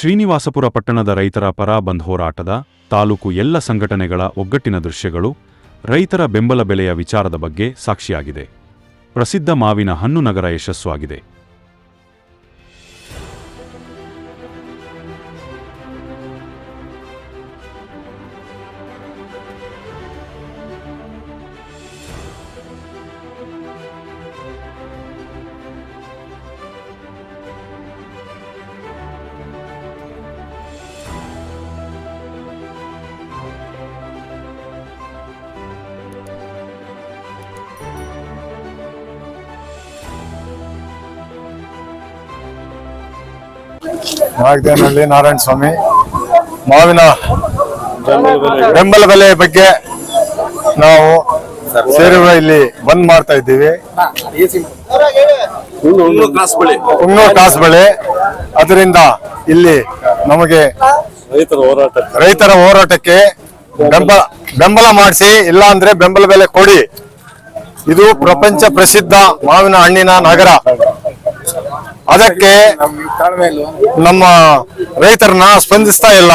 ಶ್ರೀನಿವಾಸಪುರ ಪಟ್ಟಣದ ರೈತರ ಪರ ಬಂದ್ ಹೋರಾಟದ ತಾಲೂಕು ಎಲ್ಲ ಸಂಘಟನೆಗಳ ಒಗ್ಗಟ್ಟಿನ ದೃಶ್ಯಗಳು ರೈತರ ಬೆಂಬಲ ಬೆಲೆಯ ವಿಚಾರದ ಬಗ್ಗೆ ಸಾಕ್ಷಿಯಾಗಿದೆ. ಪ್ರಸಿದ್ಧ ಮಾವಿನ ಹಣ್ಣು ನಗರ ಯಶಸ್ವಾಗಿದೆ. ನಾಗದೇನಹಳ್ಳಿ ನಾರಾಯಣ ಸ್ವಾಮಿ. ಮಾವಿನ ಬೆಂಬಲ ಬೆಲೆ ಬಗ್ಗೆ ನಾವು ಸೇರುವ ಇಲ್ಲಿ ಬಂದ್ ಮಾಡ್ತಾ ಇದ್ದೀವಿ. ಉಣ್ಣೂರು ಕಾಸು ಬೆಳೆ. ಅದರಿಂದ ಇಲ್ಲಿ ನಮಗೆ ರೈತರ ಹೋರಾಟಕ್ಕೆ ಬೆಂಬಲ ಬೆಂಬಲ ಮಾಡಿಸಿ ಇಲ್ಲ ಅಂದ್ರೆ ಬೆಂಬಲ ಬೆಲೆ ಕೊಡಿ. ಇದು ಪ್ರಪಂಚ ಪ್ರಸಿದ್ಧ ಮಾವಿನ ಹಣ್ಣಿನ ನಗರ. ಅದಕ್ಕೆ ನಮ್ಮ ರೈತರನ್ನ ಸ್ಪಂದಿಸ್ತಾ ಇಲ್ಲ.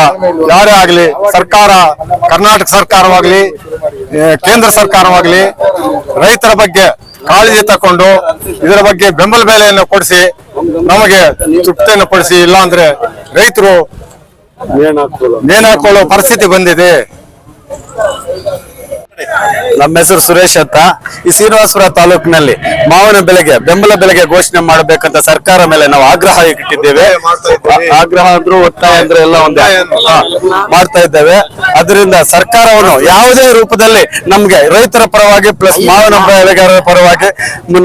ಯಾರೇ ಆಗ್ಲಿ ಸರ್ಕಾರ ಕರ್ನಾಟಕ ಸರ್ಕಾರವಾಗ್ಲಿ ಕೇಂದ್ರ ಸರ್ಕಾರವಾಗ್ಲಿ ರೈತರ ಬಗ್ಗೆ ಕಾಳಜಿ ತಕೊಂಡು ಇದರ ಬಗ್ಗೆ ಬೆಂಬಲ ಬೆಲೆಯನ್ನು ಕೊಡಿಸಿ ನಮಗೆ ತೃಪ್ತಿಯನ್ನು ಪಡಿಸಿ ಇಲ್ಲ ಅಂದ್ರೆ ರೈತರು ನೇಣಾಕೊಳ್ಳೋ ಹಾಕೊಳ್ಳೋ ಪರಿಸ್ಥಿತಿ ಬಂದಿದೆ. ನಮ್ಮ ಹೆಸರು ಸುರೇಶ್ ಅಂತ ಈ ಶ್ರೀನಿವಾಸಪುರ ತಾಲೂಕಿನಲ್ಲಿ ಮಾವಿನ ಬೆಲೆಗೆ ಬೆಂಬಲ ಬೆಲೆಗೆ ಘೋಷಣೆ ಮಾಡಬೇಕಂತ ಸರ್ಕಾರ ಮೇಲೆ ನಾವು ಆಗ್ರಹ ಇಟ್ಟಿದ್ದೇವೆ. ಆಗ್ರಹ ಅಂದ್ರೂ ಒತ್ತಾಯ ಅಂದ್ರೆ ಎಲ್ಲ ಒಂದೇ. ಮಾಡ್ತಾ ಇದ್ದೇವೆ. ಅದರಿಂದ ಸರ್ಕಾರವನ್ನು ಯಾವುದೇ ರೂಪದಲ್ಲಿ ನಮ್ಗೆ ರೈತರ ಪರವಾಗಿ ಪ್ಲಸ್ ಮಾವಿನ ಬೆಳೆಗಾರರ ಪರವಾಗಿ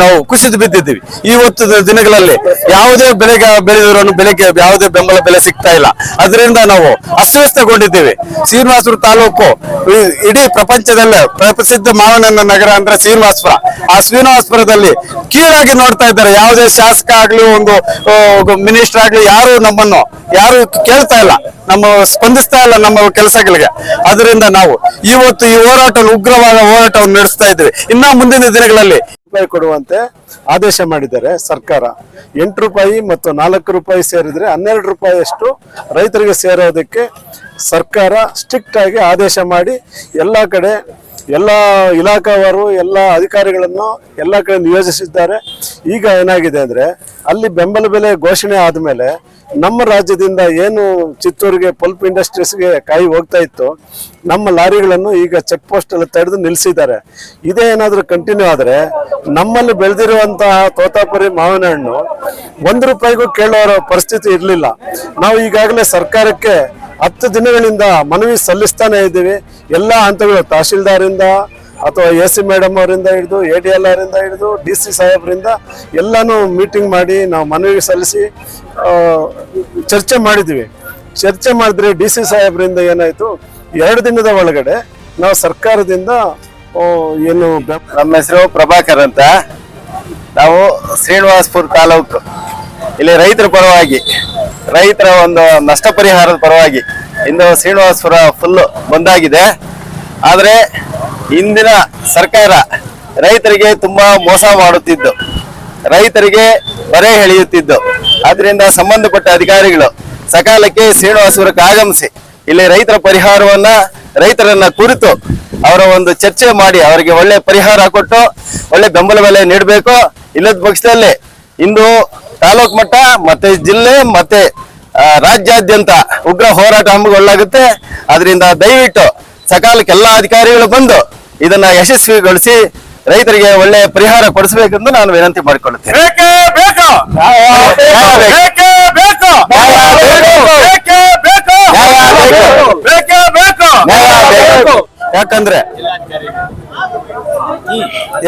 ನಾವು ಕುಸಿದು ಬಿದ್ದಿದ್ದೀವಿ. ಈ ಹೊತ್ತು ದಿನಗಳಲ್ಲಿ ಯಾವುದೇ ಬೆಳೆಗೆ ಬೆಳೆದಿರೋನು ಬೆಲೆಗೆ ಯಾವುದೇ ಬೆಂಬಲ ಬೆಲೆ ಸಿಗ್ತಾ ಇಲ್ಲ. ಅದರಿಂದ ನಾವು ಅಸ್ವಸ್ಥಗೊಂಡಿದ್ದೀವಿ. ಶ್ರೀನಿವಾಸಪುರ ತಾಲೂಕು ಇಡೀ ಪ್ರಪಂಚದಲ್ಲೇ ಪ್ರಸಿದ್ಧ ಮಾವನನ್ನ ನಗರ ಅಂದ್ರೆ ಶ್ರೀನಿವಾಸಪುರ. ಆ ಶ್ರೀನಿವಾಸಪುರದಲ್ಲಿ ಕೀಳಾಗಿ ನೋಡ್ತಾ ಇದ್ದಾರೆ. ಯಾವುದೇ ಶಾಸಕ ಆಗ್ಲಿ, ಒಂದು ಮಿನಿಸ್ಟರ್ ಆಗ್ಲಿ, ಯಾರು ನಮ್ಮನ್ನು, ಯಾರು ಕೇಳ್ತಾ ಇಲ್ಲ. ನಮ್ಮ ಸ್ಪಂದಿಸ್ತಾ ಇಲ್ಲ ನಮ್ಮ ಕೆಲಸಗಳಿಗೆ. ಅದರಿಂದ ನಾವು ಇವತ್ತು ಈ ಹೋರಾಟ ಉಗ್ರವಾದ ಹೋರಾಟವನ್ನು ನಡೆಸ್ತಾ ಇದ್ದೇವೆ. ಇನ್ನ ಮುಂದಿನ ದಿನಗಳಲ್ಲಿ ಕೊಡುವಂತೆ ಆದೇಶ ಮಾಡಿದ್ದಾರೆ ಸರ್ಕಾರ. ಎಂಟು ರೂಪಾಯಿ ಮತ್ತು ನಾಲ್ಕು ರೂಪಾಯಿ ಸೇರಿದ್ರೆ ಹನ್ನೆರಡು ರೂಪಾಯಿಯಷ್ಟು ರೈತರಿಗೆ ಸೇರೋದಕ್ಕೆ ಸರ್ಕಾರ ಸ್ಟ್ರಿಕ್ಟ್ ಆಗಿ ಆದೇಶ ಮಾಡಿ ಎಲ್ಲ ಕಡೆ ಎಲ್ಲ ಇಲಾಖಾವಾರು ಎಲ್ಲ ಅಧಿಕಾರಿಗಳನ್ನು ಎಲ್ಲ ಕಡೆ ನಿಯೋಜಿಸಿದ್ದಾರೆ. ಈಗ ಏನಾಗಿದೆ ಅಂದರೆ, ಅಲ್ಲಿ ಬೆಂಬಲ ಬೆಲೆ ಘೋಷಣೆ ಆದಮೇಲೆ ನಮ್ಮ ರಾಜ್ಯದಿಂದ ಏನು ಚಿತ್ತೂರಿಗೆ ಪಲ್ಪ್ ಇಂಡಸ್ಟ್ರೀಸ್ಗೆ ಕಾಯಿ ಹೋಗ್ತಾ ಇತ್ತು, ನಮ್ಮ ಲಾರಿಗಳನ್ನು ಈಗ ಚೆಕ್ ಪೋಸ್ಟ್ ಅಲ್ಲಿ ತಡೆದು ನಿಲ್ಲಿಸಿದ್ದಾರೆ. ಇದೇ ಏನಾದರೂ ಕಂಟಿನ್ಯೂ ಆದರೆ ನಮ್ಮಲ್ಲಿ ಬೆಳೆದಿರುವಂತಹ ತೋತಾಪುರಿ ಮಾವಿನ ಹಣ್ಣು ಒಂದು ರೂಪಾಯಿಗೂ ಕೇಳೋರ ಪರಿಸ್ಥಿತಿ ಇರಲಿಲ್ಲ. ನಾವು ಈಗಾಗಲೇ ಸರ್ಕಾರಕ್ಕೆ ಹತ್ತು ದಿನಗಳಿಂದ ಮನವಿ ಸಲ್ಲಿಸ್ತಾನೆ ಇದ್ದೀವಿ. ಎಲ್ಲ ಹಂತಗಳು ತಹಶೀಲ್ದಾರಿಂದ ಅಥವಾ ಎ ಸಿ ಮೇಡಮ್ ಅವರಿಂದ ಹಿಡಿದು, ಎ ಡಿ ಎಲ್ ಅವರಿಂದ ಹಿಡಿದು, ಡಿ ಸಿ ಸಾಹೇಬರಿಂದ ಎಲ್ಲಾನು ಮೀಟಿಂಗ್ ಮಾಡಿ ನಾವು ಮನವಿ ಸಲ್ಲಿಸಿ ಚರ್ಚೆ ಮಾಡಿದ್ವಿ. ಚರ್ಚೆ ಮಾಡಿದ್ರೆ ಡಿ ಸಿ ಸಾಹೇಬರಿಂದ ಏನಾಯ್ತು, ಎರಡು ದಿನದ ಒಳಗಡೆ ನಾವು ಸರ್ಕಾರದಿಂದ ಏನು ನಮ್ಮ ಹೆಸರು ಪ್ರಭಾಕರ್ ಅಂತ. ನಾವು ಶ್ರೀನಿವಾಸ್ಪುರ್ ತಾಲೂಕು. ಇಲ್ಲಿ ರೈತರ ಪರವಾಗಿ, ರೈತರ ಒಂದು ನಷ್ಟ ಪರಿಹಾರದ ಪರವಾಗಿ ಇಂದು ಶ್ರೀನಿವಾಸ್ಪುರ ಫುಲ್ ಬಂದಾಗಿದೆ. ಆದರೆ ಇಂದಿನ ಸರ್ಕಾರ ರೈತರಿಗೆ ತುಂಬಾ ಮೋಸ ಮಾಡುತ್ತಿದ್ದು, ರೈತರಿಗೆ ಬರೆ ಎಳೆಯುತ್ತಿದ್ದು. ಅದರಿಂದ ಸಂಬಂಧಪಟ್ಟ ಅಧಿಕಾರಿಗಳು ಸಕಾಲಕ್ಕೆ ಶ್ರೀನಿವಾಸಪುರಕ್ಕೆ ಆಗಮಿಸಿ ಇಲ್ಲಿ ರೈತರ ಪರಿಹಾರವನ್ನ, ರೈತರನ್ನ ಕುರಿತು ಅವರ ಒಂದು ಚರ್ಚೆ ಮಾಡಿ ಅವರಿಗೆ ಒಳ್ಳೆ ಪರಿಹಾರ ಕೊಟ್ಟು, ಒಳ್ಳೆ ಬೆಂಬಲ ಬೆಲೆ ನೀಡಬೇಕು. ಇಲ್ಲದ ಪಕ್ಷದಲ್ಲಿ ಇಂದು ತಾಲೂಕ್ ಮಟ್ಟ ಮತ್ತೆ ಜಿಲ್ಲೆ ಮತ್ತೆ ರಾಜ್ಯಾದ್ಯಂತ ಉಗ್ರ ಹೋರಾಟ ಹಮ್ಮಿಕೊಳ್ಳಲಾಗುತ್ತೆ. ಅದರಿಂದ ದಯವಿಟ್ಟು ಸಕಾಲಕ್ಕೆ ಎಲ್ಲ ಅಧಿಕಾರಿಗಳು ಬಂದು ಇದನ್ನ ಯಶಸ್ವಿಗೊಳಿಸಿ ರೈತರಿಗೆ ಒಳ್ಳೆ ಪರಿಹಾರ ಕೊಡಿಸಬೇಕೆಂದು ನಾನು ವಿನಂತಿ ಮಾಡಿಕೊಳ್ಳುತ್ತೇನೆ. ಯಾಕಂದ್ರೆ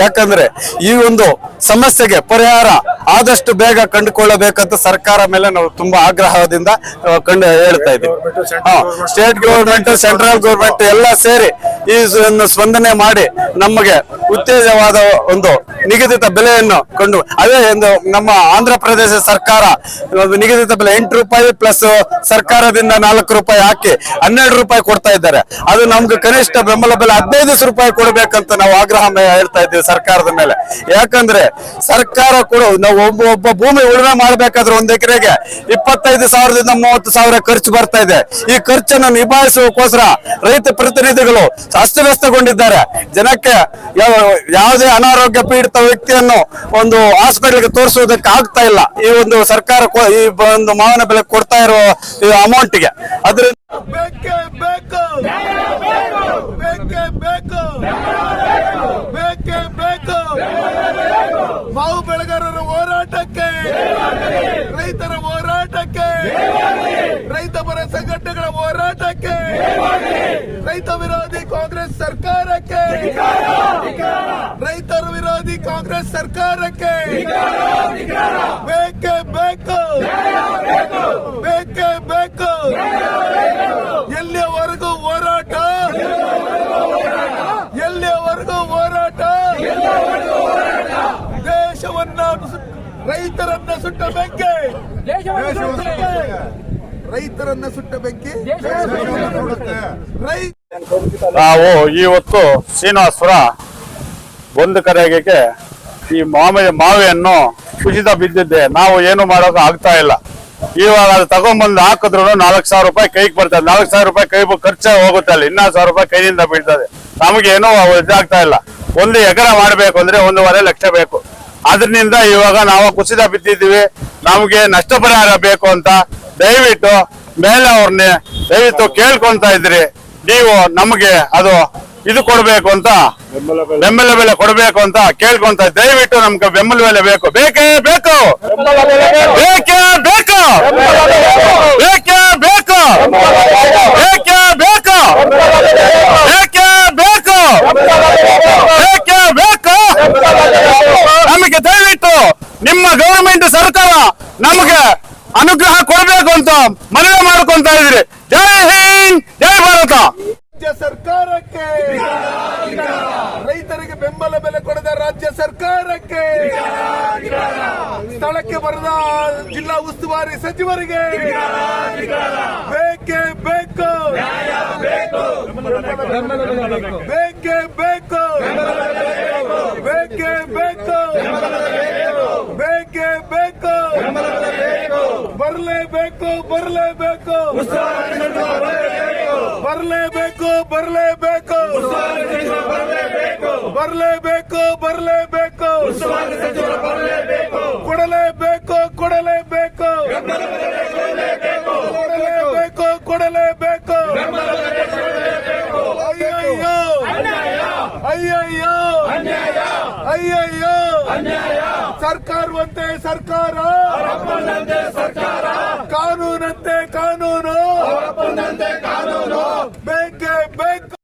ಯಾಕಂದ್ರೆ ಈ ಒಂದು ಸಮಸ್ಯೆಗೆ ಪರಿಹಾರ ಆದಷ್ಟು ಬೇಗ ಕಂಡುಕೊಳ್ಳಬೇಕಂತ ಸರ್ಕಾರ ಮೇಲೆ ನಾವು ತುಂಬಾ ಆಗ್ರಹದಿಂದ ಕಂಡು ಹೇಳ್ತಾ ಇದ್ದೀವಿ. ಸ್ಟೇಟ್ ಗೌರ್ಮೆಂಟ್ ಸೆಂಟ್ರಲ್ ಗೌರ್ಮೆಂಟ್ ಎಲ್ಲ ಸೇರಿ ಈ ಸ್ಪಂದನೆ ಮಾಡಿ ನಮಗೆ ಉತ್ತೇಜವಾದ ಒಂದು ನಿಗದಿತ ಬೆಲೆಯನ್ನು ಕಂಡು ಅದೇ ಒಂದು ನಮ್ಮ ಆಂಧ್ರ ಪ್ರದೇಶ ಸರ್ಕಾರ ಒಂದು ನಿಗದಿತ ಬೆಲೆ ಎಂಟು ರೂಪಾಯಿ ಪ್ಲಸ್ ಸರ್ಕಾರದಿಂದ ನಾಲ್ಕು ರೂಪಾಯಿ ಹಾಕಿ ಹನ್ನೆರಡು ರೂಪಾಯಿ ಕೊಡ್ತಾ ಇದ್ದಾರೆ. ಅದು ನಮ್ಗೆ ಕನಿಷ್ಠ ಬೆಂಬಲ ಬೆಲೆ ಹದಿನೈದು ರೂಪಾಯಿ ಕೊಡಬೇಕಂತ ನಾವು ಆಗ್ರಹ ಹೇಳ್ತಾ ಇದ್ದೀವಿ ಸರ್ಕಾರದ ಮೇಲೆ. ಯಾಕಂದ್ರೆ ಸರ್ಕಾರ ಕೂಡ ಒಬ್ಬ ಒಬ್ಬ ಭೂಮಿ ಉಳುಮೆ ಮಾಡ್ಬೇಕಾದ್ರೆ ಒಂದ್ ಎಕರೆಗೆ ಇಪ್ಪತ್ತೈದು ಸಾವಿರದಿಂದ ಮೂವತ್ತು ಸಾವಿರ ಖರ್ಚು ಬರ್ತಾ ಇದೆ. ಈ ಖರ್ಚನ್ನು ನಿಭಾಯಿಸುವಕ್ಕೋಸ್ಕರ ರೈತ ಪ್ರತಿನಿಧಿಗಳು ಅಸ್ತವ್ಯಸ್ತಗೊಂಡಿದ್ದಾರೆ. ಜನಕ್ಕೆ ಯಾವ- ಯಾವುದೇ ಅನಾರೋಗ್ಯ ಪೀಡಿತ ವ್ಯಕ್ತಿಯನ್ನು ಒಂದು ಹಾಸ್ಪಿಟಲ್ಗೆ ತೋರಿಸುವುದಕ್ಕೆ ಆಗ್ತಾ ಇಲ್ಲ. ಈ ಒಂದು ಸರ್ಕಾರ ಈ ಒಂದು ಮಾವಿನ ಬೆಲೆ ಕೊಡ್ತಾ ಇರುವ ಅಮೌಂಟ್ಗೆ ಅದರಿಂದ ಬೇಕೇ ಬೇಕು ಬೇಕೇ ಬೇಕು ಬೇಕೇ ಬೇಕು ಮಾವು ಬೆಳೆಗಾರರ ಹೋರಾಟಕ್ಕೆ. ರೈತರ ಹೋರಾಟಕ್ಕೆ. ರೈತ ಪರ ಸಂಘಟನೆಗಳ ಹೋರಾಟಕ್ಕೆ. ರೈತ ವಿರೋಧಿ ಕಾಂಗ್ರೆಸ್ ಸರ್ಕಾರಕ್ಕೆ. ರೈತರ ವಿರೋಧಿ ಕಾಂಗ್ರೆಸ್ ಸರ್ಕಾರಕ್ಕೆ. ಬೇಕೇ ಬೇಕು ಬೇಕೇ ಬೇಕು ಎಲ್ಲಿಯವರೆಗೂ ಹೋರಾಟ ಎಲ್ಲಿಯವರೆಗೂ ಹೋರಾಟ ದೇಶವನ್ನ ಸು- ರೈತರನ್ನ ಸುಟ್ಟ ಬೆಂಕಿ. ರೈತರನ್ನ ಸುಟ್ಟ ಬೆಂಕಿ. ನಾವು ಇವತ್ತು ಶ್ರೀನಿವಾಸಪುರ ಒಂದು ಕರೆಗೆ ಈ ಮಾವೆ ಮಾವಿಯನ್ನು ಕುಸಿತ ಬಿದ್ದಿದ್ದೆ. ನಾವು ಏನು ಮಾಡೋಕೆ ಆಗ್ತಾ ಇಲ್ಲ. ಇವಾಗ ಅದು ತಗೊಂಡ್ಬಂದು ಹಾಕಿದ್ರು ನಾಲ್ಕು ಸಾವಿರ ರೂಪಾಯಿ ಕೈಗೆ ಬರ್ತದೆ ನಾಲ್ಕು ಸಾವಿರ ರೂಪಾಯಿ ಕೈ ಖರ್ಚು ಹೋಗುತ್ತೆ ಅಲ್ಲಿ. ಇನ್ನೂ ಸಾವಿರ ರೂಪಾಯಿ ಕೈಯಿಂದ ಬೀಳ್ತದೆ. ನಮಗೇನು ಇದಾಗ್ತಾ ಇಲ್ಲ. ಒಂದು ಎಕರೆ ಮಾಡಬೇಕು ಅಂದ್ರೆ ಒಂದೂವರೆ ಲಕ್ಷ ಬೇಕು. ಅದರಿಂದ ಇವಾಗ ನಾವು ಕುಸಿತ ಬಿದ್ದಿದ್ದೀವಿ. ನಮಗೆ ನಷ್ಟ ಪರಿಹಾರ ಬೇಕು ಅಂತ ದಯವಿಟ್ಟು ಮೇಲೆ ಅವ್ರನ್ನೇ ದಯವಿಟ್ಟು ಕೇಳ್ಕೊಂತ ಇದ್ರಿ. ನೀವು ನಮಗೆ ಅದು ಇದು ಕೊಡಬೇಕು ಅಂತ ಬೆಂಬಲ ಬೆಲೆ. ಕೊಡಬೇಕು ಅಂತ ಕೇಳ್ಕೊಂತ ದಯವಿಟ್ಟು ನಮ್ಗೆ ಬೆಂಬಲ ಬೆಲೆ ಬೇಕೇ. ಬೇಕು ಬೇಕೇ. ಬೇಕು. ಬೇಕೇ ಬೇಕು. ಬೇಕೇ ಬೇಕು ಬೇಕೇ ಬೇಕು ಬೇಕೇ ಬೇಕು ನಮಗೆ ದಯವಿಟ್ಟು ಗೌರ್ಮೆಂಟ್ ಸರ್ಕಾರ ನಮಗೆ ಅನುಗ್ರಹ ಕೊಡಬೇಕು ಅಂತ ಮನವಿ ಮಾಡ್ಕೊಂತ ಇದ್ರಿ ಜೈ ಹಿಂದ್, ಜೈ ಭಾರತ. ರಾಜ್ಯ ಸರ್ಕಾರಕ್ಕೆ ರೈತರಿಗೆ ಬೆಂಬಲ ಬೆಲೆ ಕೊಡದ ರಾಜ್ಯ ಸರ್ಕಾರಕ್ಕೆ ಸ್ಥಳಕ್ಕೆ ಬರದ ಜಿಲ್ಲಾ ಉಸ್ತುವಾರಿ ಸಚಿವರಿಗೆ ಬೇಕೇ ಬೇಕು. ಬೇಕೇ ಬೇಕು. ಬೇಕೇ ಬೇಕು. ಬರಲೇಬೇಕು ಬರಲೇಬೇಕು. ಬರಲೇಬೇಕು. ಬರಲೇಬೇಕು ಬರಲೇಬೇಕು. ಬರಲೇಬೇಕು. ಕೊಡಲೇಬೇಕು ಕೊಡಲೇಬೇಕು. ಕೊಡಲೇಬೇಕು ಕೊಡಲೇಬೇಕು. ಅಯ್ಯಯ್ಯೋ. ಅಯ್ಯಯ್ಯೋ. ಅಯ್ಯಯ್ಯೋ ಸರ್ಕಾರವಂತೆ ಸರ್ಕಾರ. ಸರ್ಕಾರ. ಕಾನೂನಂತೆ ಕಾನೂನು. ಕಾನೂನು. ಬೇಕೇ ಬೇಕು.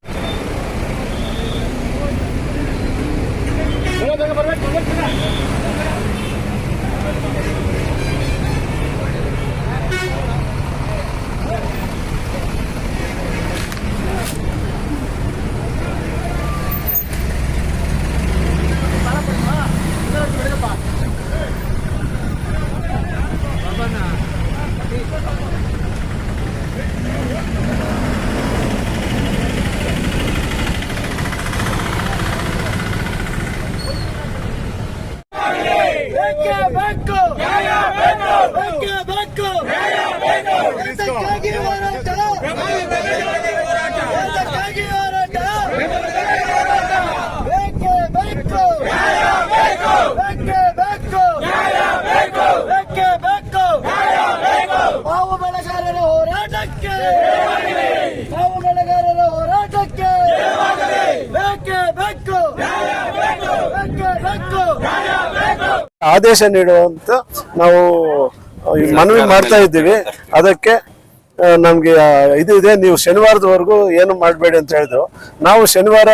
ಬೇಕೇ ಬೇಕು ಬೇಕೇ ಬೇಕು ಇದಕ್ಕಾಗಿ ಹೋರಾಟ ಇದಕ್ಕಾಗಿ ಹೋರಾಟ ಬೇಕೇ ಬೇಕು ಬೇಕೇ ಬೇಕು ಬೇಕೇ ಬೇಕು ಮಾವು ಬೆಳೆಗಾರರ ಹೋರಾಟಕ್ಕೆ ಮಾವು ಬೆಳೆಗಾರರ ಹೋರಾಟಕ್ಕೆ ಬೇಕೇ ಬೇಕು ಬೇಕೇ ಬೇಕು ಆದೇಶ ನೀಡುವಂತ ನಾವು ಮನವಿ ಮಾಡ್ತಾ ಇದ್ದೀವಿ. ಅದಕ್ಕೆ ನಮ್ಗೆ ಇದು ಇದೆ. ನೀವು ಶನಿವಾರದವರೆಗೂ ಏನು ಮಾಡಬೇಡಿ ಅಂತ ಹೇಳಿದ್ರು. ನಾವು ಶನಿವಾರ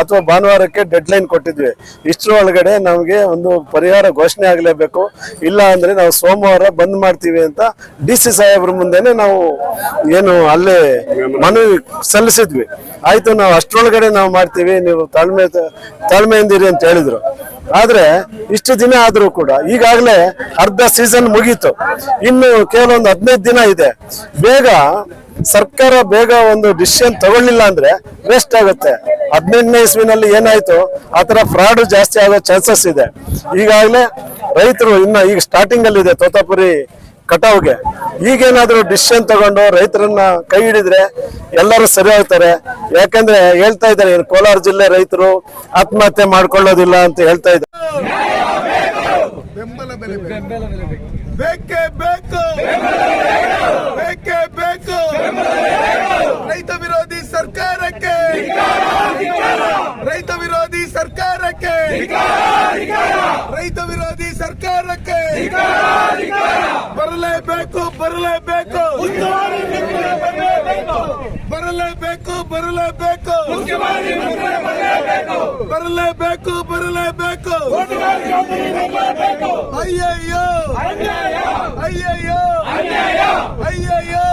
ಅಥವಾ ಭಾನುವಾರಕ್ಕೆ ಡೆಡ್ ಲೈನ್ ಕೊಟ್ಟಿದ್ವಿ. ಇಷ್ಟರ ಒಳಗಡೆ ನಮಗೆ ಒಂದು ಪರಿಹಾರ ಘೋಷಣೆ ಆಗಲೇಬೇಕು. ಇಲ್ಲ ಅಂದರೆ ನಾವು ಸೋಮವಾರ ಬಂದ್ ಮಾಡ್ತೀವಿ ಅಂತ ಡಿ ಸಿ ಸಾಹೇಬ್ರ ಮುಂದೆನೆ ನಾವು ಏನು ಅಲ್ಲೇ ಮನವಿ ಸಲ್ಲಿಸಿದ್ವಿ. ಆಯಿತು, ನಾವು ಅಷ್ಟರೊಳಗಡೆ ನಾವು ಮಾಡ್ತೀವಿ, ನೀವು ತಾಳ್ಮೆ ತಾಳ್ಮೆಯಿಂದಿರಿ ಅಂತ ಹೇಳಿದ್ರು. ಆದ್ರೆ ಇಷ್ಟು ದಿನ ಆದ್ರೂ ಕೂಡ ಈಗಾಗಲೇ ಅರ್ಧ ಸೀಸನ್ ಮುಗೀತು. ಇನ್ನು ಕೆಲವೊಂದು ಹದಿನೈದು ದಿನ ಇದೆ. ಬೇಗ ಸರ್ಕಾರ ಬೇಗ ಒಂದು ಡಿಸಿಷನ್ ತಗೊಳ್ಳಿಲ್ಲ ಅಂದ್ರೆ ವೇಸ್ಟ್ ಆಗುತ್ತೆ. ಹದಿನೆಂಟನೇ ಇಸ್ವಿನಲ್ಲಿ ಏನಾಯ್ತು? ಆತರ ಫ್ರಾಡ್ ಜಾಸ್ತಿ ಆಗೋ ಚಾನ್ಸಸ್ ಇದೆ. ಈಗಾಗಲೇ ರೈತರು ಇನ್ನ ಈಗ ಸ್ಟಾರ್ಟಿಂಗ್ ಅಲ್ಲಿ ಇದೆ ತೋತಾಪುರಿ ಕಟಾವ್ಗೆ. ಈಗೇನಾದ್ರೂ ಡಿಸಿಷನ್ ತಗೊಂಡು ರೈತರನ್ನ ಕೈ ಹಿಡಿದ್ರೆ ಎಲ್ಲರೂ ಸರಿ ಆಗ್ತಾರೆ. ಯಾಕಂದ್ರೆ ಹೇಳ್ತಾ ಇದ್ದಾರೆ ಕೋಲಾರ ಜಿಲ್ಲೆ ರೈತರು ಆತ್ಮಹತ್ಯೆ ಮಾಡ್ಕೊಳ್ಳೋದಿಲ್ಲ ಅಂತ ಹೇಳ್ತಾ ಇದ್ದಾರೆ ಬೇಕು ರೈತ ವಿರೋಧಿ ಸರ್ಕಾರಕ್ಕೆ ರೈತ ವಿರೋಧಿ ಸರ್ಕಾರಕ್ಕೆ ರೈತ ವಿರೋಧಿ ಸರ್ಕಾರಕ್ಕೆ. ಬರಲೇಬೇಕು ಬರಲೇಬೇಕು. ಬರಲೇಬೇಕು ಬರಲೇಬೇಕು. ಬರಲೇಬೇಕು ಬರಲೇಬೇಕು. ಅಯ್ಯಯ್ಯೋ. ಅಯ್ಯಯ್ಯೋ. ಅಯ್ಯಯ್ಯೋ.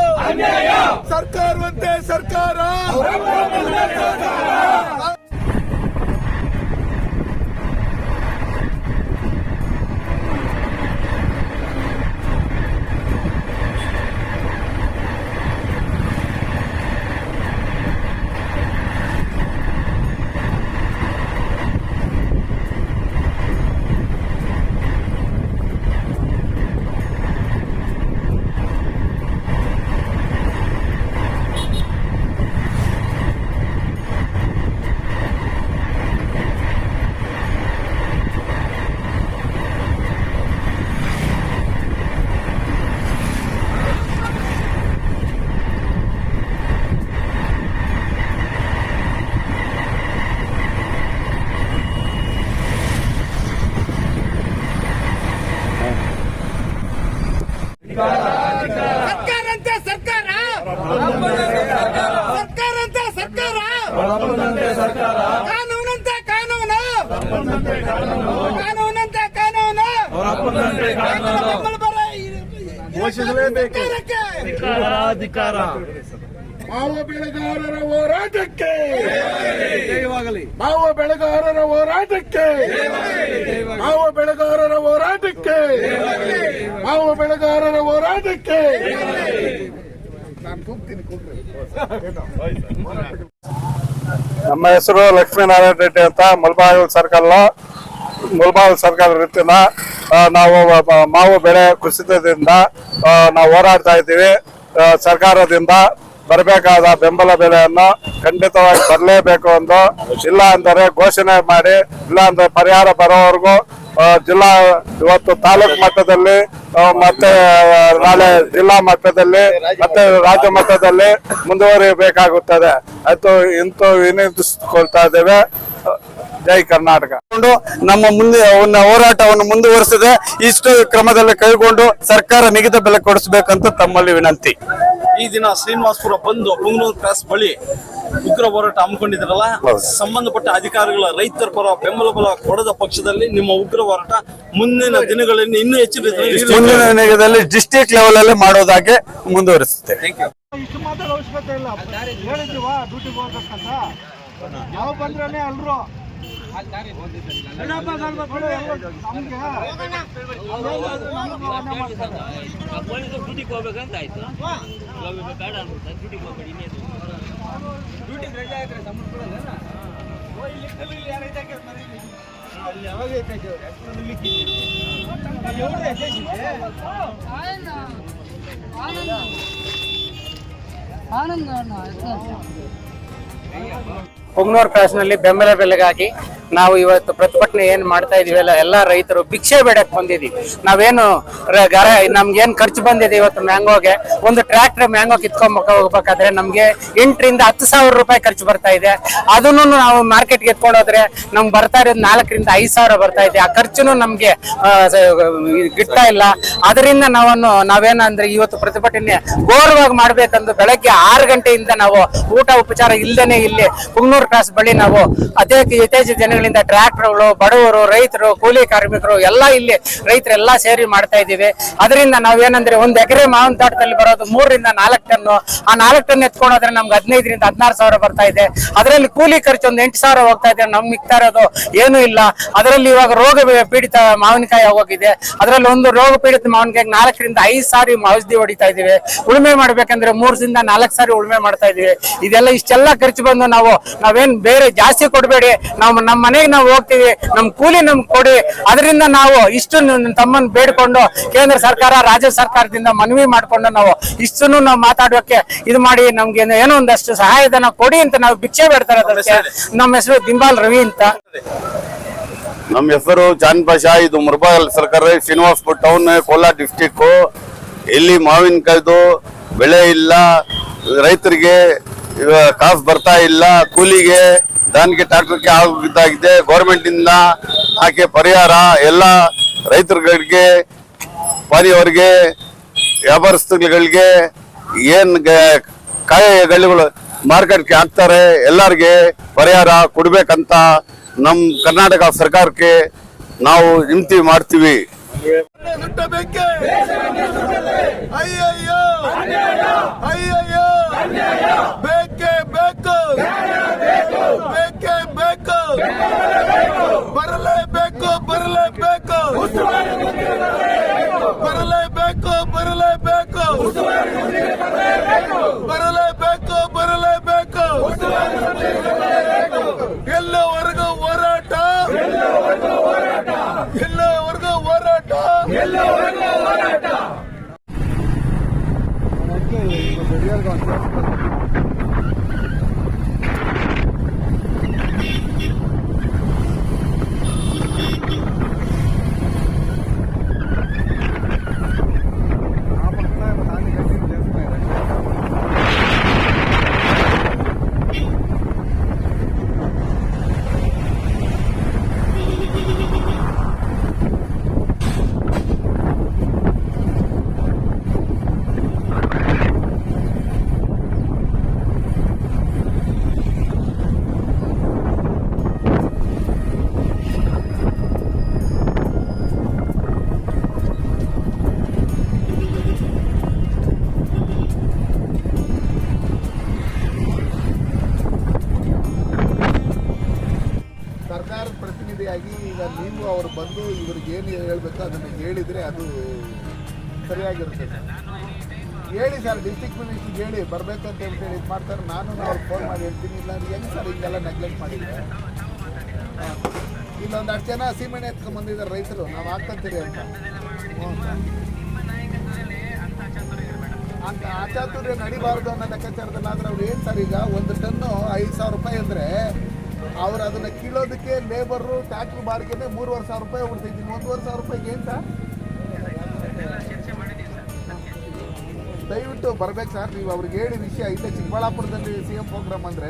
ಸರ್ಕಾರವಂತೆ ಸರ್ಕಾರ ಸರ್ಕಾರಂತೆ ಸರ್ಕಾರ ಸರ್ಕಾರಂತೆ ಸರ್ಕಾರ ಕಾನೂನಂತೆ ಕಾನೂನು ಕಾನೂನಂತೆ ಕಾನೂನು ಸರ್ಕಾರಕ್ಕೆ ಮಾವ ಬೆಳೆಗಾರರ ಹೋರಾಟಕ್ಕೆ. ಮಾವು ಬೆಳೆಗಾರರ ಹೋರಾಟಕ್ಕೆ. ಮಾವು ಬೆಳೆಗಾರರ ಹೋರಾಟಕ್ಕೆ. ಮಾವು ಬೆಳೆಗಾರರ ಹೋರಾಟಕ್ಕೆ. ನಮ್ಮ ಹೆಸರು ಲಕ್ಷ್ಮೀನಾರಾಯಣ ರೆಡ್ಡಿ ಅಂತ ಮುಲ್ಬಾಗಿಲು ಸರ್ಕಲ್ ಮುಲ್ಬಾಗಿಲು ಸರ್ಕಲ್ ಆ, ನಾವು ಮಾವು ಬೆಳೆ ಕುಸಿತದಿಂದ ನಾವು ಹೋರಾಡ್ತಾ ಇದ್ದೀವಿ. ಸರ್ಕಾರದಿಂದ ಬರಬೇಕಾದ ಬೆಂಬಲ ಬೆಲೆಯನ್ನು ಖಂಡಿತವಾಗಿ ಬರಲೇಬೇಕು ಎಂದು ಇಲ್ಲ ಅಂದರೆ ಘೋಷಣೆ ಮಾಡಿ, ಇಲ್ಲ ಅಂದರೆ ಪರಿಹಾರ ಬರೋವರೆಗೂ ಜಿಲ್ಲಾ ಇವತ್ತು ತಾಲೂಕು ಮಟ್ಟದಲ್ಲಿ ಮತ್ತೆ ನಾಳೆ ಜಿಲ್ಲಾ ಮಟ್ಟದಲ್ಲಿ, ಮತ್ತೆ ರಾಜ್ಯ ಮಟ್ಟದಲ್ಲಿ ಮುಂದುವರಿಯಬೇಕಾಗುತ್ತದೆ. ಅದು ಇಂತೂ ವಿನಂತಿಸಿಕೊಳ್ತಾ ಇದ್ದೇವೆ. ಜೈ ಕರ್ನಾಟಕ. ನಮ್ಮ ಮುಂದೆ ಅವನ್ನ ಹೋರಾಟವನ್ನು ಮುಂದುವರಿಸಿದೆ. ಇಷ್ಟು ಕ್ರಮದಲ್ಲಿ ಕೈಗೊಂಡು ಸರ್ಕಾರ ನಿಗದ ಬೆಲೆ ಕೊಡಿಸಬೇಕಂತ ತಮ್ಮಲ್ಲಿ ವಿನಂತಿ. ಈ ದಿನ ಶ್ರೀನಿವಾಸಪುರ ಬಂದು ಪುಂಗನೂರು ಕ್ರಾಸ್ ಬಳಿ ಉಗ್ರ ಹೋರಾಟ ಹಮ್ಮಿಕೊಂಡಿದ್ರಲ್ಲ ಸಂಬಂಧಪಟ್ಟ ಅಧಿಕಾರಿಗಳ ರೈತರ ಪರ ಬೆಂಬಲ ಬಲ ಕೊಡದ ಪಕ್ಷದಲ್ಲಿ ನಿಮ್ಮ ಉಗ್ರ ಹೋರಾಟ ಮುಂದಿನ ದಿನಗಳಲ್ಲಿ ಇನ್ನೂ ಹೆಚ್ಚು ಮುಂದಿನ ದಿನಗಳಲ್ಲಿ ಡಿಸ್ಟ್ರಿಕ್ಟ್ ಲೆವೆಲ್ ಅಲ್ಲಿ ಮಾಡೋದಾಗೆ ಮುಂದುವರಿಸುತ್ತೇವೆ ಇಷ್ಟು ಮಾತಾಡೋ ಅವಶ್ಯಕತೆ ಇಲ್ಲ. ಹೇಳಿದ್ವಾ ಡ್ಯೂಟಿಗೆ ಹೋಗ್ಬೇಕಂತ ನಾವು ಬಂದ್ರೆ ಅಲ್ರು. ನಮ್ಗೆ ಡ್ಯೂಟಿಗೆ ಹೋಗ್ಬೇಕಂತ ಆಯ್ತು ನಲ್ಲಿ ಬೆಂಬಲ ಬೆಲೆಗಾಗಿ ನಾವು ಇವತ್ತು ಪ್ರತಿಭಟನೆ ಏನ್ ಮಾಡ್ತಾ ಇದೀವಲ್ಲ ಎಲ್ಲಾ ರೈತರು ಭಿಕ್ಷೆ ಬೇಡಕ್ ಬಂದಿದೀವಿ. ನಾವೇನು ನಮ್ಗೇನ್ ಖರ್ಚು ಬಂದಿದೆ ಇವತ್ತು ಮ್ಯಾಂಗೋಗೆ, ಒಂದು ಟ್ರ್ಯಾಕ್ಟರ್ ಮ್ಯಾಂಗೋ ಕಿತ್ಕೊಂಡ್ ಹೋಗ್ಬೇಕಾದ್ರೆ ನಮ್ಗೆ ಎಂಟರಿಂದ ಹತ್ತು ಸಾವಿರ ರೂಪಾಯಿ ಖರ್ಚು ಬರ್ತಾ ಇದೆ. ಅದನ್ನು ನಾವು ಮಾರ್ಕೆಟ್ಗೆ ಎತ್ಕೊಂಡು ಹೋದ್ರೆ ನಮ್ಗೆ ಬರ್ತಾ ಇರೋದು ನಾಲ್ಕರಿಂದ ಐದು ಸಾವಿರ ಬರ್ತಾ ಇದೆ. ಆ ಖರ್ಚುನು ನಮ್ಗೆ ಗಿಟ್ಟ ಇಲ್ಲ. ಅದರಿಂದ ನಾವನ್ನು ನಾವೇನಂದ್ರೆ ಇವತ್ತು ಪ್ರತಿಭಟನೆ ಗೌರವಾಗಿ ಮಾಡ್ಬೇಕಂದು ಬೆಳಗ್ಗೆ ಆರು ಗಂಟೆಯಿಂದ ನಾವು ಊಟ ಉಪಚಾರ ಇಲ್ಲದೇನೆ ಇಲ್ಲಿ ಪುಗ್ನೂರ್ ಕ್ರಾಸ್ ಬಳಿ ನಾವು ಅದೇ ಯಥೇಚ್ಛ ಜನಗಳಿಂದ ಟ್ರ್ಯಾಕ್ಟರ್ಗಳು, ಬಡವರು, ರೈತರು, ಕೂಲಿ ಕಾರ್ಮಿಕರು ಎಲ್ಲ ಇಲ್ಲಿ ರೈತರೆಲ್ಲ ಸೇರಿ ಮಾಡ್ತಾ ಇದ್ದೀವಿ. ಅದರಿಂದ ನಾವೇನಂದ್ರೆ ಒಂದ್ ಎಕರೆ ಮಾವಿನ ತೋಟದಲ್ಲಿ ಬರೋದು ಮೂರರಿಂದ ನಾಲ್ಕು ಟನ್. ಆ ನಾಲ್ಕು ಟನ್ ಎತ್ಕೊಂಡೋದ್ರೆ ನಮ್ಗೆ ಹದಿನೈದರಿಂದ ಹದಿನಾರು ಸಾವಿರ ಬರ್ತಾ ಇದೆ. ಅದರಲ್ಲಿ ಕೂಲಿ ಖರ್ಚು ಒಂದು ಎಂಟು ಸಾವಿರ ಹೋಗ್ತಾ ಇದೆ. ನಮ್ಗೆ ಮಿಗ್ತಾ ಇರೋದು ಏನೂ ಇಲ್ಲ. ಅದರಲ್ಲಿ ಇವಾಗ ರೋಗ ಪೀಡಿತ ಮಾವಿನಕಾಯಿ ಹೋಗಿದೆ ಅದರಲ್ಲಿ ಒಂದು ರೋಗ ಪೀಡಿತ ಮಾವಿನಕಾಯಿ ನಾಲ್ಕರಿಂದ ಐದು ಸಾರಿ ಔಷಧಿ ಹೊಡಿತಾ ಇದೀವಿ ಉಳುಮೆ ಮಾಡ್ಬೇಕಂದ್ರೆ ಮೂರರಿಂದ ನಾಲ್ಕು ಸಾರಿ ಉಳುಮೆ ಮಾಡ್ತಾ ಇದೀವಿ ಇದೆಲ್ಲ ಇಷ್ಟೆಲ್ಲ ಖರ್ಚು ಬಂದು ನಾವು ನಾವೇನ್ ಬೇರೆ ಜಾಸ್ತಿ ಕೊಡಬೇಡಿ. ನಾವು ನಮ್ಮ ಮನೆಗೆ ನಾವು ಹೋಗ್ತೀವಿ, ನಮ್ ಕೂಲಿ ನಮ್ ಕೊಡಿ. ಅದರಿಂದ ನಾವು ಇಷ್ಟು ತಮ್ಮನ್ ಬೇಡ್ಕೊಂಡು ಕೇಂದ್ರ ಸರ್ಕಾರ, ರಾಜ್ಯ ಸರ್ಕಾರದಿಂದ ಮನವಿ ಮಾಡ್ಕೊಂಡು ನಾವು ಇಷ್ಟನ್ನು ನಾವು ಮಾತಾಡೋಕೆ ಇದು ಮಾಡಿ ನಮ್ಗೆ ಏನೋ- ಏನೋ ಒಂದಷ್ಟು ಸಹಾಯಧನ ಕೊಡಿ ಅಂತ ನಾವು ಭಿಕ್ಷೆ ಬೇಡ್ತಾರೆ ಅದಕ್ಕೆ. ನಮ್ಮ ಹೆಸರು ದಿಂಬಾಲ್ ರವಿ ಅಂತ. ನಮ್ಮ ಹೆಸರು ಜಾನ್ ಪಾಷಾ ಇದು ಮುರ್ಬಾಲ್ ಸರ್ಕಾರ ಶ್ರೀನಿವಾಸಪುರ ಟೌನ್ ಕೋಲಾರ ಡಿಸ್ಟಿಕ್ ಇಲ್ಲಿ ಮಾವಿನ ಕಾಯ್ದು ಬೆಳೆ ಇಲ್ಲ. ರೈತರಿಗೆ ಕಾಸು ಬರ್ತಾ ಇಲ್ಲ, ಕೂಲಿಗೆ, ದಾನಿಗೆ ಟ್ರಾಕ್ಟರ್ಗೆ ಆಗಿದ್ದಾಗಿದೆ ಗೌರ್ಮೆಂಟ್ ಇಂದ ಹಾಕಿ ಪರಿಹಾರ, ಎಲ್ಲ ರೈತರುಗಳಿಗೆ ಪಾರಿಯವರಿಗೆ ವ್ಯಾಪಾರಸ್ಥರುಗಳಿಗೆ ಏನ್ ಕಾಯಿಗಳು ಮಾರ್ಕೆಟ್ಗೆ ಹಾಕ್ತಾರೆ, ಎಲ್ಲರಿಗೆ ಪರಿಹಾರ ಕೊಡಬೇಕಂತ ನಮ್ಮ ಕರ್ನಾಟಕ ಸರ್ಕಾರಕ್ಕೆ ನಾವು ವಿನಂತಿ ಮಾಡ್ತೀವಿ. ಅಯ್ಯಯ್ಯೋ. ಅಯ್ಯಯ್ಯೋ. ಬೇಕೇ ಬೇಕು. ಬೇಕೇ ಬೇಕು. ಬರಲೇಬೇಕು ಬರಲೇಬೇಕು. ಬರಲೇಬೇಕು ಬರಲೇಬೇಕು. ಬರಲೇಬೇಕು ಬರಲೇಬೇಕು. ಎಲ್ಲವರೆಗೂ ಹೋರಾಟ. ಹೋರಾಟ ಏನು ಹೇಳಬೇಕು? ಅದನ್ನು ಹೇಳಿದರೆ ಅದು ಸರಿಯಾಗಿರುತ್ತೆ. ಸರ್. ಹೇಳಿ ಸರ್ ಡಿಸ್ಟಿಕ್ ಮಿನಿಸ್ಟ್ರಿಗೆ ಹೇಳಿ ಬರಬೇಕು ಅಂತ ಹೇಳ್ಬಿಟ್ಟು ಇದು ಮಾಡ್ತಾರೆ. ನಾನು ಅವ್ರಿಗೆ ಫೋನ್ ಮಾಡಿ ಹೇಳ್ತೀನಿ. ಇಲ್ಲ ಹೆಂಗೆ ಸರ್ ಹಿಂಗೆಲ್ಲ ನೆಗ್ಲೆಕ್ಟ್ ಇಲ್ಲ ಇಲ್ಲೊಂದು ಅಷ್ಟು ಜನ ಹಸಿಮೆಣೆ ಎತ್ಕೊಂಡ್ಬಂದಿದ್ದಾರೆ ರೈತರು. ನಾವು ಹಾಕ್ಕೊಂತೀರಿ ಅಂತ. ಅಂತ ಆಚಾತುರ್ಯ ನಡಿಬಾರ್ದು ಅನ್ನೋ ಲೆಕ್ಕಾಚಾರದಲ್ಲಿ ಆದ್ರೆ ಅವ್ರು ಏನು ಸರ್ ಈಗ? ಒಂದು ಟನ್ನು ಐದು ಸಾವಿರ ರೂಪಾಯಿ ಅಂದರೆ ಅವ್ರು ಅದನ್ನ ಕೀಳೋದಕ್ಕೆ ಲೇಬರು ಟ್ಯಾಕ್ಟ್ರ್ ಬಾಡಿಗೆನೆ ಮೂರುವರೆ ಸಾವಿರ ರೂಪಾಯಿ ಹೊಡ್ತಿದ್ದೀನಿ ಒಂದೂವರೆ ಸಾವಿರ ರೂಪಾಯಿಗೆ ಏನು ಸರ್ ದಯವಿಟ್ಟು ಬರ್ಬೇಕು ಸರ್ ನೀವು ಅವ್ರಿಗೆ ಹೇಳಿ ವಿಷಯ. ಇಲ್ಲೇ ಚಿಕ್ಕಬಳ್ಳಾಪುರದಲ್ಲಿ ಸಿ ಎಂ ಪ್ರೋಗ್ರಾಮ್ ಅಂದರೆ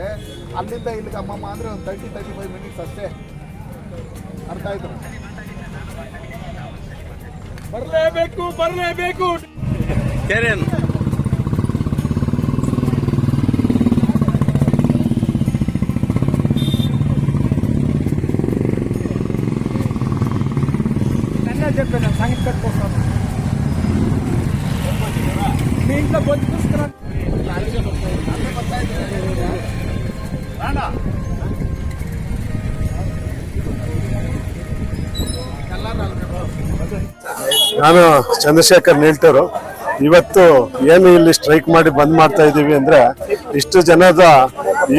ಅಲ್ಲಿಂದ ಇಲ್ಲಿಗೆ ಅಮ್ಮಮ್ಮ ಅಂದರೆ ಒಂದು ತರ್ಟಿ ತರ್ಟಿ ಫೈವ್ ಮಿನಿಟ್ಸ್ ಅಷ್ಟೇ. ಅರ್ಥ ಆಯ್ತು? ಬರಲೇಬೇಕು ಬರಲೇಬೇಕು. ನಾನು ಚಂದ್ರಶೇಖರ್ ನೀಳ್ತೇರು ಇವತ್ತು ಏನು ಇಲ್ಲಿ ಸ್ಟ್ರೈಕ್ ಮಾಡಿ ಬಂದ್ ಮಾಡ್ತಾ ಇದ್ದೀವಿ ಅಂದ್ರೆ ಇಷ್ಟು ಜನದ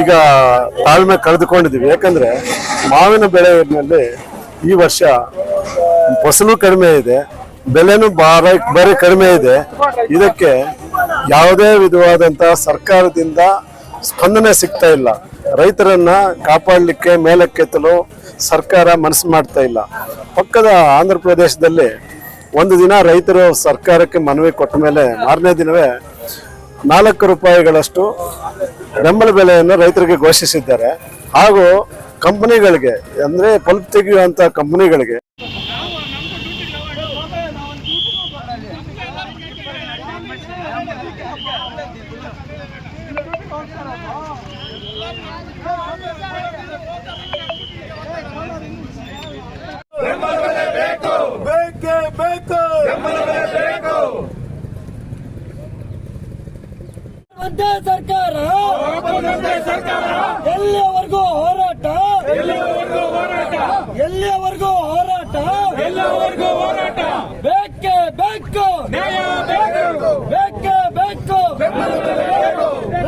ಈಗ ತಾಳ್ಮೆ ಕಳೆದುಕೊಂಡಿದ್ದೀವಿ. ಯಾಕಂದ್ರೆ ಮಾವಿನ ಬೆಳೆಯಲ್ಲಿ ಈ ವರ್ಷ ಫಸಲು ಕಡಿಮೆ ಇದೆ, ಬೆಲೆನೂ ಬಾರ, ಬರೀ ಕಡಿಮೆ ಇದೆ. ಇದಕ್ಕೆ ಯಾವುದೇ ವಿಧವಾದಂತಹ ಸರ್ಕಾರದಿಂದ ಸ್ಪಂದನೆ ಸಿಗ್ತಾ ಇಲ್ಲ. ರೈತರನ್ನ ಕಾಪಾಡಲಿಕ್ಕೆ, ಮೇಲಕ್ಕೆತ್ತಲು ಸರ್ಕಾರ ಮನಸ್ಸು ಮಾಡ್ತಾ ಇಲ್ಲ. ಪಕ್ಕದ ಆಂಧ್ರ ಪ್ರದೇಶದಲ್ಲಿ ಒಂದು ದಿನ ರೈತರು ಸರ್ಕಾರಕ್ಕೆ ಮನವಿ ಕೊಟ್ಟ ಮೇಲೆ ಮಾರನೇ ದಿನವೇ ನಾಲ್ಕು ರೂಪಾಯಿಗಳಷ್ಟು ಬೆಂಬಲ ಬೆಲೆಯನ್ನು ರೈತರಿಗೆ ಘೋಷಿಸಿದ್ದಾರೆ. ಹಾಗೂ ಕಂಪನಿಗಳಿಗೆ ಅಂದರೆ ಪಲ್ಪ್ ತೆಗೆಯುವಂಥ ಕಂಪನಿಗಳಿಗೆ ಒಂದೇ ಸರ್ಕಾರ. ಎಲ್ಲಿಯವರೆಗೂ ಹೋರಾಟ? ಎಲ್ಲಿಯವರೆಗೂ ಹೋರಾಟ? ಬೇಕೇ ಬೇಕು. ಬೇಕೇ ಬೇಕು.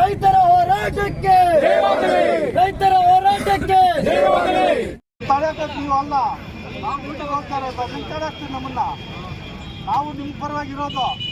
ರೈತರ ಹೋರಾಟಕ್ಕೆ. ರೈತರ ಹೋರಾಟಕ್ಕೆ. ಅಲ್ಲ. ನಾವು ಊಟಕ್ಕೆ ಹೋಗ್ತಾರೆ ನಮ್ಮನ್ನ. ನಾವು ನಿಮ್ ಪರವಾಗಿರೋದು.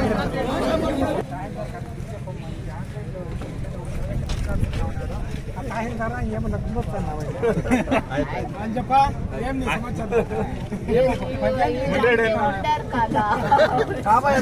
తహసీల్దారా ఏమన్నా గుర్తొస్తున్నావు అని చెప్ప ఏం సమాచారం? కాబోయే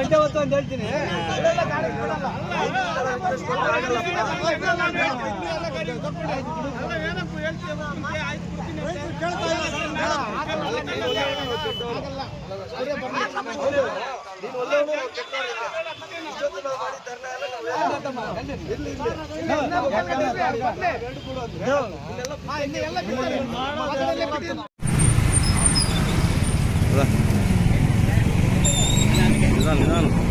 ಗಂಟೆ ಹೊತ್ತು ಅಂತ ಹೇಳ್ತೀನಿ ಯಾಕಂದ್ರೆ Ramazan İnanın.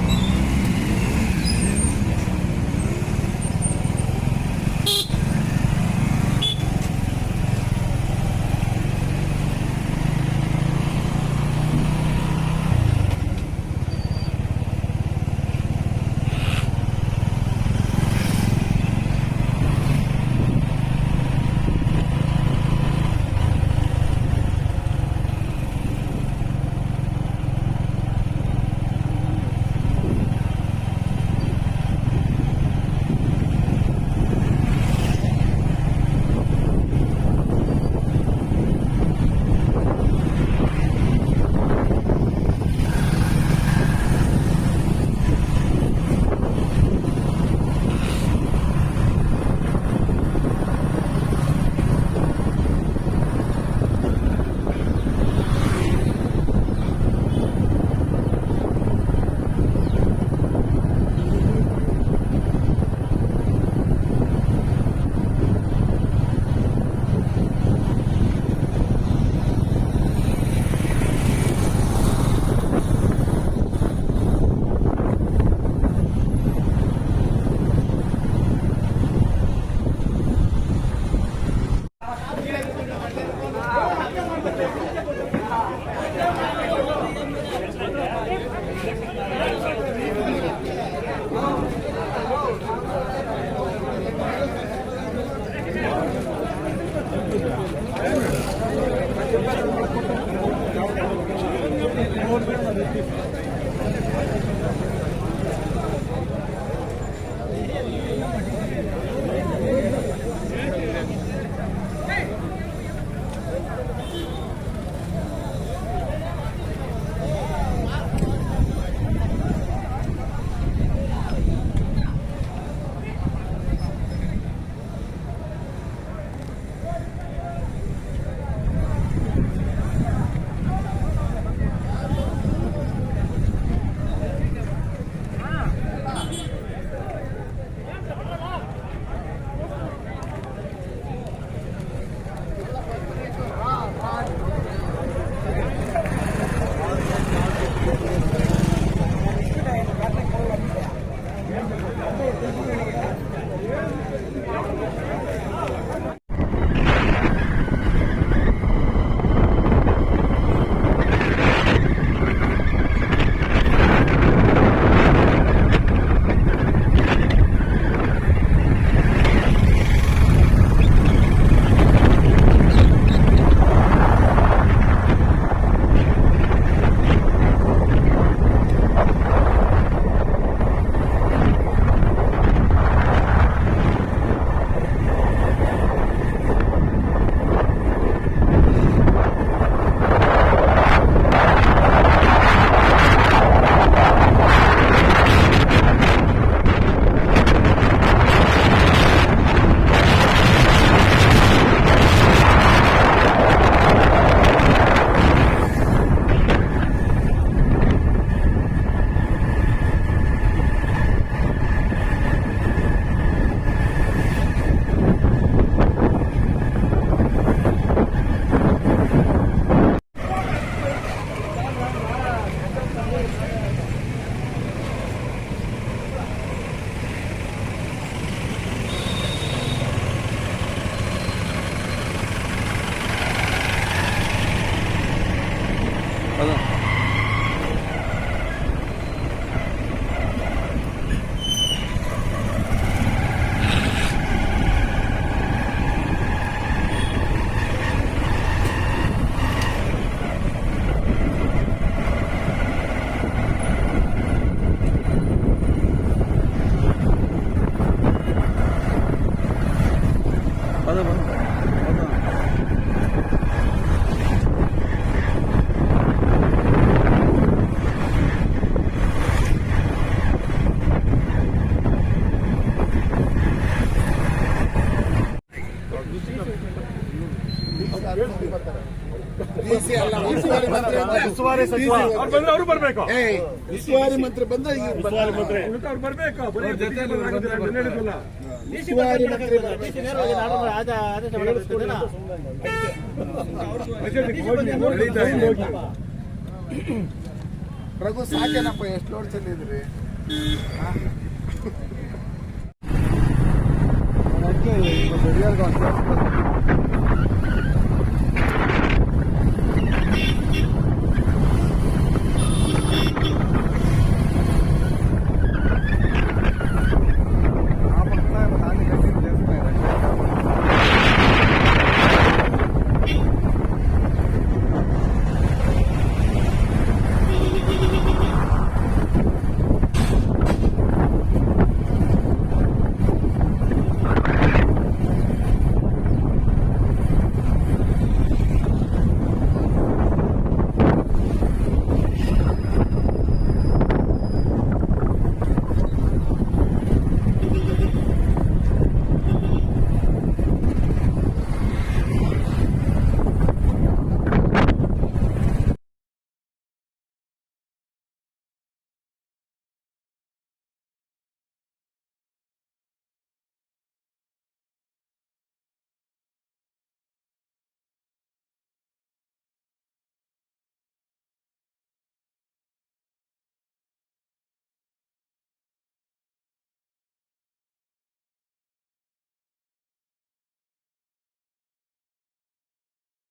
ಉಸ್ತುವಾರಿ ಮಂತ್ರಿ ಬಂದ್ರೆ ರಘು ಸಾಕೇನಪ್ಪ ಎಷ್ಟು ಲೋಡ್ ಚೆಲ್ಲಿದ್ರಿ ಹಾ?